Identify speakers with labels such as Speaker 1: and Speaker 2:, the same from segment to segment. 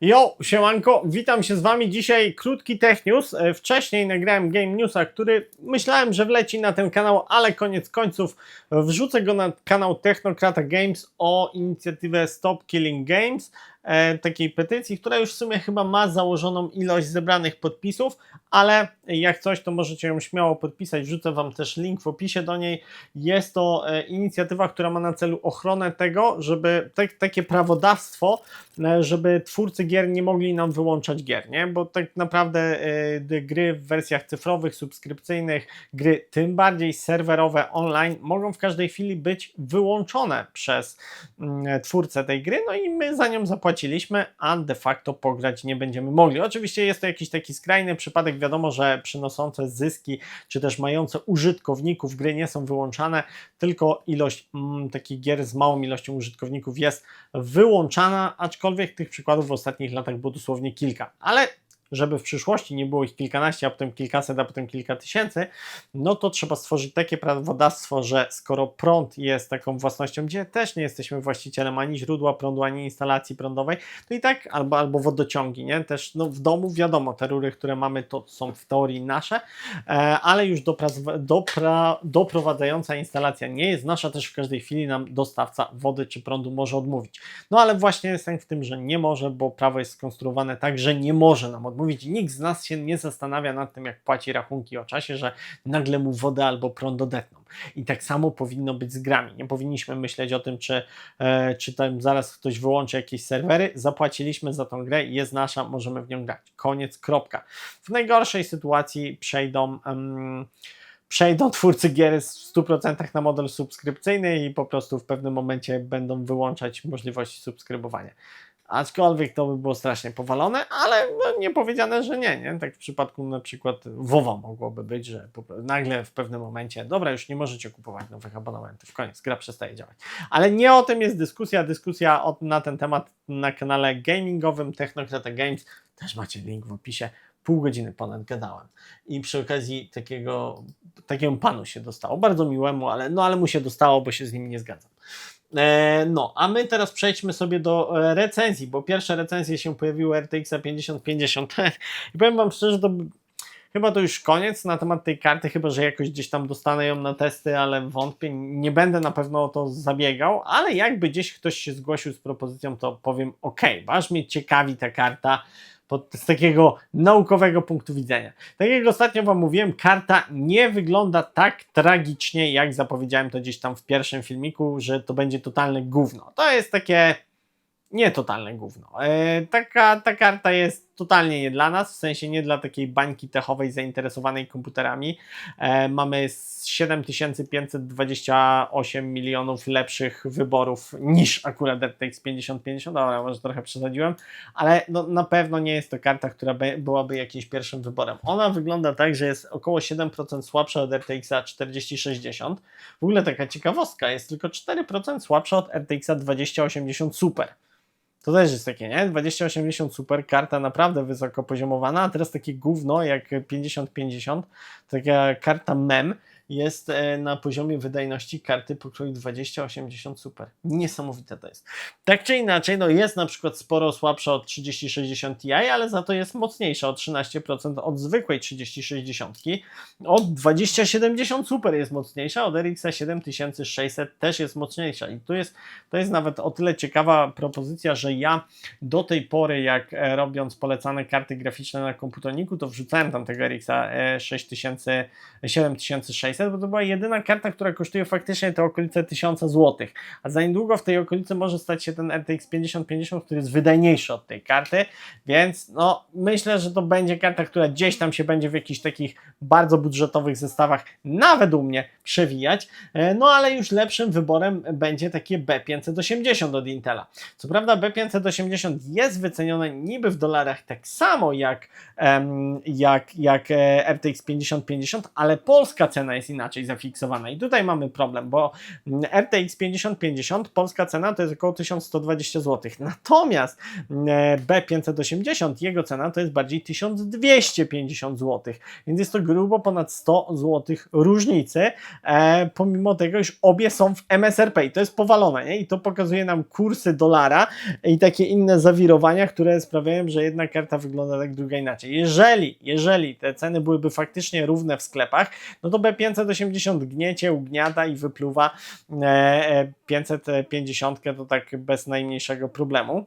Speaker 1: Jo, siemanko, witam się z Wami. Dzisiaj krótki Tech News. E, Wcześniej nagrałem Game Newsa, który myślałem, że wleci na ten kanał, ale koniec końców wrzucę go na kanał Technokrata Games o inicjatywę Stop Killing Games, takiej petycji, która już w sumie chyba ma założoną ilość zebranych podpisów, ale jak coś, to możecie ją śmiało podpisać. Wrzucę Wam też link w opisie do niej. Jest to e, inicjatywa, która ma na celu ochronę tego, żeby te, takie prawodawstwo, e, żeby twórcy gier nie mogli nam wyłączać gier, nie? Bo tak naprawdę e, gry w wersjach cyfrowych, subskrypcyjnych, gry tym bardziej serwerowe online mogą w każdej chwili być wyłączone przez mm, twórcę tej gry, no i my za nią zapłaciliśmy, a de facto pograć nie będziemy mogli. Oczywiście jest to jakiś taki skrajny przypadek, wiadomo, że przynoszące zyski, czy też mające użytkowników gry nie są wyłączane, tylko ilość mm, takich gier z małą ilością użytkowników jest wyłączana, aczkolwiek tych przykładów w ostatnich latach było dosłownie kilka. Ale żeby w przyszłości nie było ich kilkanaście, a potem kilkaset, a potem kilka tysięcy, no to trzeba stworzyć takie prawodawstwo, że skoro prąd jest taką własnością, gdzie też nie jesteśmy właścicielem ani źródła prądu, ani instalacji prądowej, to i tak albo, albo wodociągi, nie? Też no, w domu wiadomo, te rury, które mamy, to są w teorii nasze, e, ale już dopra- dopra- doprowadzająca instalacja nie jest nasza, też w każdej chwili nam dostawca wody czy prądu może odmówić. No ale właśnie jest sęk w tym, że nie może, bo prawo jest skonstruowane tak, że nie może nam odmówić i nikt z nas się nie zastanawia nad tym, jak płaci rachunki o czasie, że nagle mu wodę albo prąd odetną. I tak samo powinno być z grami. Nie powinniśmy myśleć o tym, czy, e, czy tam zaraz ktoś wyłączy jakieś serwery. Zapłaciliśmy za tą grę, jest nasza, możemy w nią grać. Koniec, kropka. W najgorszej sytuacji przejdą. przejdą twórcy gier w 100% na model subskrypcyjny i po prostu w pewnym momencie będą wyłączać możliwości subskrybowania. Aczkolwiek to by było strasznie powalone, ale no, nie powiedziane, że nie, nie. Tak w przypadku na przykład WoWa mogłoby być, że nagle w pewnym momencie, dobra, już nie możecie kupować nowych abonamentów, koniec, gra przestaje działać. Ale nie o tym jest dyskusja, dyskusja o, na ten temat na kanale gamingowym Technokrata Games, też macie link w opisie, pół godziny ponad gadałem. I przy okazji takiego, takiemu panu się dostało, bardzo miłemu, ale, no, ale mu się dostało, bo się z nim nie zgadzam. E, No, a my teraz przejdźmy sobie do e, recenzji, bo pierwsze recenzje się pojawiły RTX 5050 i powiem Wam szczerze, to chyba to już koniec na temat tej karty, chyba że jakoś gdzieś tam dostanę ją na testy, ale wątpię, nie będę na pewno o to zabiegał, ale jakby gdzieś ktoś się zgłosił z propozycją, to powiem ok, aż mnie ciekawi ta karta, pod, z takiego naukowego punktu widzenia. Tak jak ostatnio Wam mówiłem, karta nie wygląda tak tragicznie, jak zapowiedziałem to gdzieś tam w pierwszym filmiku, że to będzie totalne gówno. To jest takie nie totalne gówno. E, taka, ta karta jest totalnie nie dla nas, w sensie nie dla takiej bańki techowej zainteresowanej komputerami. E, mamy z 7528 milionów lepszych wyborów niż akurat RTX 5050, dobra, może trochę przesadziłem, ale no, na pewno nie jest to karta, która be, byłaby jakimś pierwszym wyborem. Ona wygląda tak, że jest około 7% słabsza od RTX 4060. W ogóle taka ciekawostka, jest tylko 4% słabsza od RTX 2080 Super. To też jest takie, nie? 2080 super, karta naprawdę wysoko poziomowana, a teraz takie gówno jak 5050, taka karta mem jest e, na poziomie wydajności karty pokroju 2080 super. Niesamowite to jest. Tak czy inaczej, no jest na przykład sporo słabsza od 3060 Ti, ale za to jest mocniejsza o 13% od zwykłej 3060. Od 2070 super jest mocniejsza, od RX 7600 też jest mocniejsza. I tu jest, to jest nawet o tyle ciekawa propozycja, że ja do tej pory, jak e, robiąc polecane karty graficzne na komputoniku, to wrzucałem tam tego RX 6000, 7600, bo to była jedyna karta, która kosztuje faktycznie te okolice 1000 zł. A za niedługo w tej okolicy może stać się ten RTX 5050, który jest wydajniejszy od tej karty, więc no myślę, że to będzie karta, która gdzieś tam się będzie w jakichś takich bardzo budżetowych zestawach, nawet u mnie, przewijać. E, No ale już lepszym wyborem będzie takie B580 od Intela. Co prawda B580 jest wycenione niby w dolarach tak samo jak, jak, jak e, RTX 5050, ale polska cena jest inaczej zafiksowana. I tutaj mamy problem, bo RTX 5050, polska cena to jest około 1120 zł. Natomiast e, B580, jego cena to jest bardziej 1250 zł. Więc jest to grubo ponad 100 zł różnicy, e, pomimo tego, iż obie są w MSRP i to jest powalone, nie? I to pokazuje nam kursy dolara i takie inne zawirowania, które sprawiają, że jedna karta wygląda tak, druga inaczej. Jeżeli, jeżeli te ceny byłyby faktycznie równe w sklepach, no to B580 gniecie, ugniata i wypluwa e, e, 550 to tak bez najmniejszego problemu.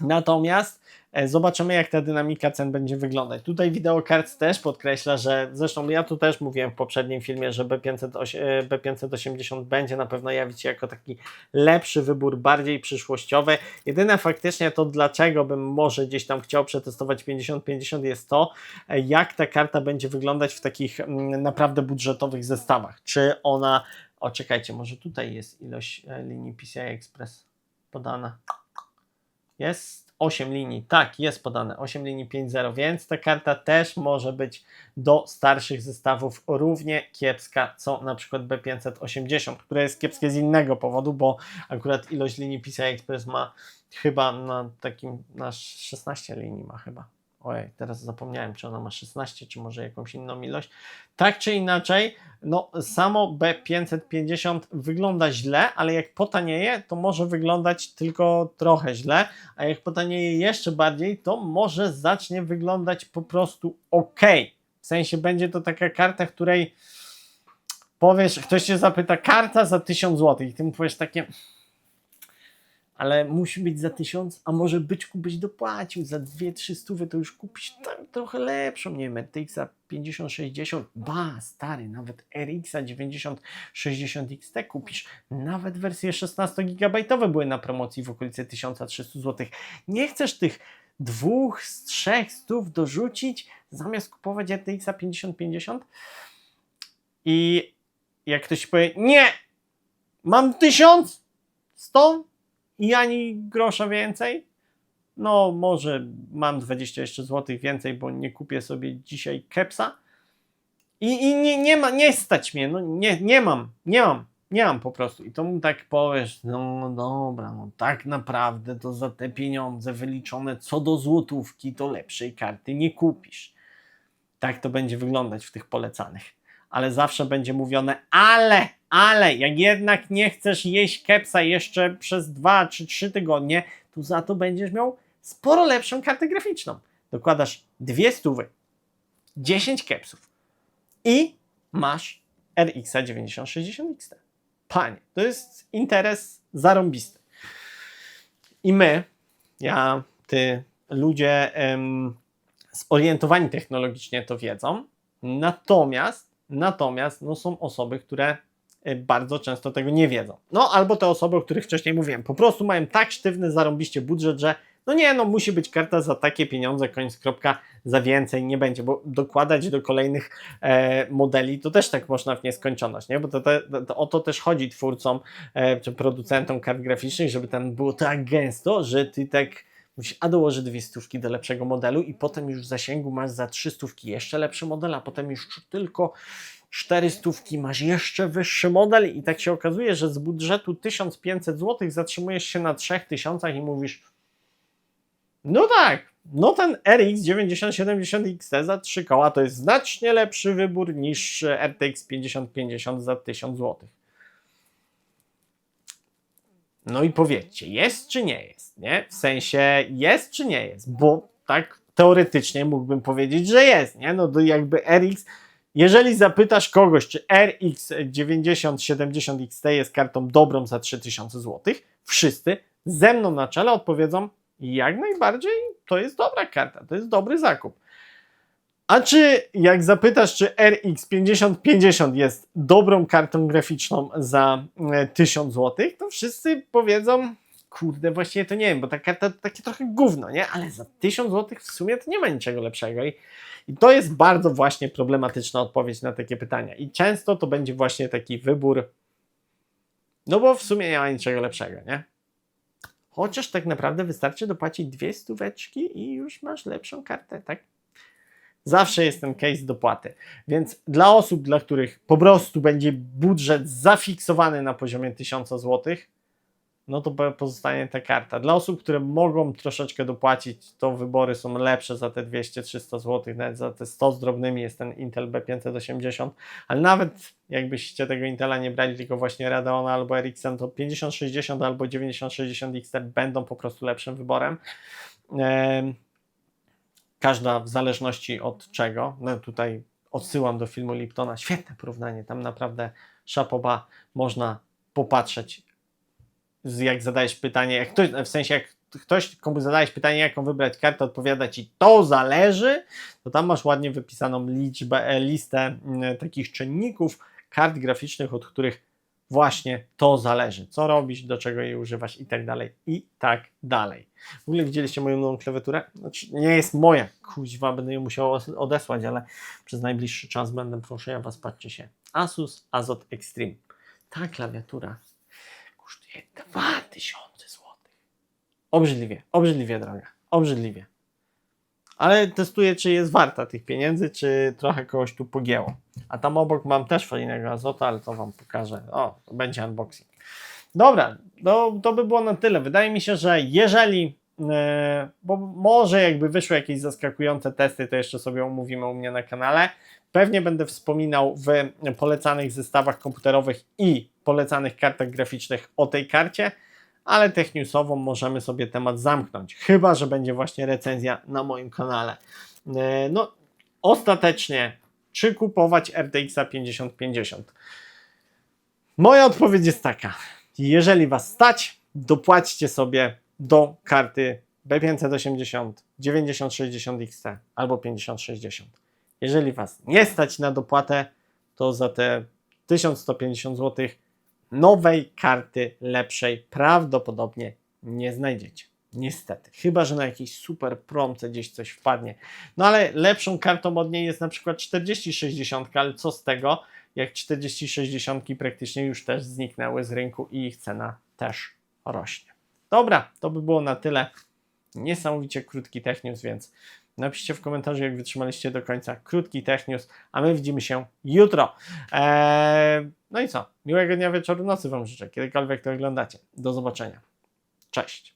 Speaker 1: Natomiast e, zobaczymy, jak ta dynamika cen będzie wyglądać. Tutaj WideoCards też podkreśla, że zresztą ja tu też mówiłem w poprzednim filmie, że B508, e, B580 będzie na pewno jawić się jako taki lepszy wybór, bardziej przyszłościowy. Jedyne faktycznie to, dlaczego bym może gdzieś tam chciał przetestować 50-50 jest to, e, jak ta karta będzie wyglądać w takich mm, naprawdę budżetowych zestawach. Czy ona. O, czekajcie, może tutaj jest ilość linii PCI Express podana. Jest 8 linii, tak, jest podane 8 linii 5.0, więc ta karta też może być do starszych zestawów równie kiepska, co na przykład B580, które jest kiepskie z innego powodu, bo akurat ilość linii PCI Express ma chyba na takim, na 16 linii ma chyba. Ojej, teraz zapomniałem, czy ona ma 16, czy może jakąś inną ilość. Tak czy inaczej, no samo B550 wygląda źle, ale jak potanieje, to może wyglądać tylko trochę źle, a jak potanieje jeszcze bardziej, to może zacznie wyglądać po prostu ok. W sensie będzie to taka karta, której powiesz, ktoś cię zapyta, karta za 1000 zł i ty mu powiesz takie ale musi być za tysiąc, a może byczku byś dopłacił za dwie, trzy stówy, to już kupisz tam trochę lepszą, nie wiem, RTX 5060, ba, stary, nawet RX 9060 XT kupisz, nawet wersje 16 GB były na promocji w okolicy 1300 zł. Nie chcesz tych dwóch z trzech stów dorzucić, zamiast kupować RTX 5050? I jak ktoś powie, nie, mam 1100, i ani grosza więcej. No, może mam 20 jeszcze złotych więcej, bo nie kupię sobie dzisiaj kepsa. I, i nie, nie, ma, nie stać mnie, no nie, nie mam, nie mam, nie mam po prostu. I to mu tak powiesz, no dobra, no tak naprawdę to za te pieniądze wyliczone co do złotówki, to lepszej karty nie kupisz. Tak to będzie wyglądać w tych polecanych. Ale zawsze będzie mówione, ale ale jak jednak nie chcesz jeść kepsa jeszcze przez 2 czy 3 tygodnie, to za to będziesz miał sporo lepszą kartę graficzną. Dokładasz dwie stówy, 10 kepsów i masz RX 9060 XT. Panie, to jest interes zarąbisty. I my, ja, ty, ludzie em, zorientowani technologicznie to wiedzą, natomiast, natomiast no, są osoby, które bardzo często tego nie wiedzą. No albo te osoby, o których wcześniej mówiłem, po prostu mają tak sztywny, zarąbiście budżet, że no nie, no musi być karta za takie pieniądze, koniec kropka, za więcej nie będzie, bo dokładać do kolejnych e, modeli to też tak można w nieskończoność, nie? Bo to, to, to, o to też chodzi twórcom e, czy producentom kart graficznych, żeby tam było tak gęsto, że ty tak musisz a dołożyć dwie stówki do lepszego modelu i potem już w zasięgu masz za trzy stówki jeszcze lepszy model, a potem już tylko 400 masz jeszcze wyższy model i tak się okazuje, że z budżetu 1500 zł zatrzymujesz się na 3000 i mówisz no tak, no ten RX 9070 XT za 3 koła to jest znacznie lepszy wybór niż RTX 5050 za 1000 zł. No i powiedzcie, jest czy nie jest, nie? W sensie jest czy nie jest, bo tak teoretycznie mógłbym powiedzieć, że jest, nie? No to jakby RX jeżeli zapytasz kogoś, czy RX 9070 XT jest kartą dobrą za 3000 zł, wszyscy ze mną na czele odpowiedzą jak najbardziej to jest dobra karta, to jest dobry zakup. A czy jak zapytasz, czy RX 5050 jest dobrą kartą graficzną za 1000 e, zł, to wszyscy powiedzą, kurde, właściwie to nie wiem, bo ta karta to takie trochę gówno, nie? Ale za 1000 zł w sumie to nie ma niczego lepszego. I i to jest bardzo właśnie problematyczna odpowiedź na takie pytania. I często to będzie właśnie taki wybór, no bo w sumie nie ma niczego lepszego, nie? Chociaż tak naprawdę wystarczy dopłacić dwie stóweczki i już masz lepszą kartę, tak? Zawsze jest ten case dopłaty. Więc dla osób, dla których po prostu będzie budżet zafiksowany na poziomie 1000 zł, no to po- pozostanie ta karta. Dla osób, które mogą troszeczkę dopłacić, to wybory są lepsze za te 200-300 zł, nawet za te 100 z drobnymi jest ten Intel B580, ale nawet jakbyście tego Intela nie brali, tylko właśnie Radeona albo RXN, to 5060 albo 9060 XT będą po prostu lepszym wyborem. Em, Każda w zależności od czego. No tutaj odsyłam do filmu Liptona. Świetne porównanie. Tam naprawdę szapoba można popatrzeć. Jak zadajesz pytanie, jak ktoś, w sensie jak ktoś, komu zadajesz pytanie, jaką wybrać kartę, odpowiada ci to zależy, to tam masz ładnie wypisaną liczbę, e, listę takich czynników kart graficznych, od których właśnie to zależy. Co robisz, do czego jej używasz i tak dalej, i tak dalej. W ogóle widzieliście moją nową klawiaturę? Znaczy, nie jest moja, kuźwa, będę ją musiał odesłać, ale przez najbliższy czas będę, proszę ja Was, patrzcie się. Asus Azot Extreme. Ta klawiatura kosztuje 2000 zł. Obrzydliwie, obrzydliwie droga, obrzydliwie. Ale testuję, czy jest warta tych pieniędzy, czy trochę kogoś tu pogięło. A tam obok mam też fajnego azota, ale to Wam pokażę. O, będzie unboxing. Dobra, to, to by było na tyle. Wydaje mi się, że jeżeli, e, bo może jakby wyszły jakieś zaskakujące testy, to jeszcze sobie omówimy u mnie na kanale. Pewnie będę wspominał w polecanych zestawach komputerowych i polecanych kartach graficznych o tej karcie, ale technewsową możemy sobie temat zamknąć. Chyba, że będzie właśnie recenzja na moim kanale. E, No, ostatecznie, czy kupować RTX 5050? Moja odpowiedź jest taka. Jeżeli Was stać, dopłaćcie sobie do karty B580, 9060 XT albo 5060. Jeżeli Was nie stać na dopłatę, to za te 1150 zł nowej karty lepszej prawdopodobnie nie znajdziecie. Niestety. Chyba, że na jakiejś super promce gdzieś coś wpadnie. No ale lepszą kartą od niej jest na przykład 4060, ale co z tego, jak 4060 praktycznie już też zniknęły z rynku i ich cena też rośnie. Dobra, to by było na tyle. Niesamowicie krótki Tech News, więc napiszcie w komentarzu, jak wytrzymaliście do końca krótki Tech News, a my widzimy się jutro. Eee, no i co? Miłego dnia, wieczoru, nocy Wam życzę, kiedykolwiek to oglądacie. Do zobaczenia. Cześć.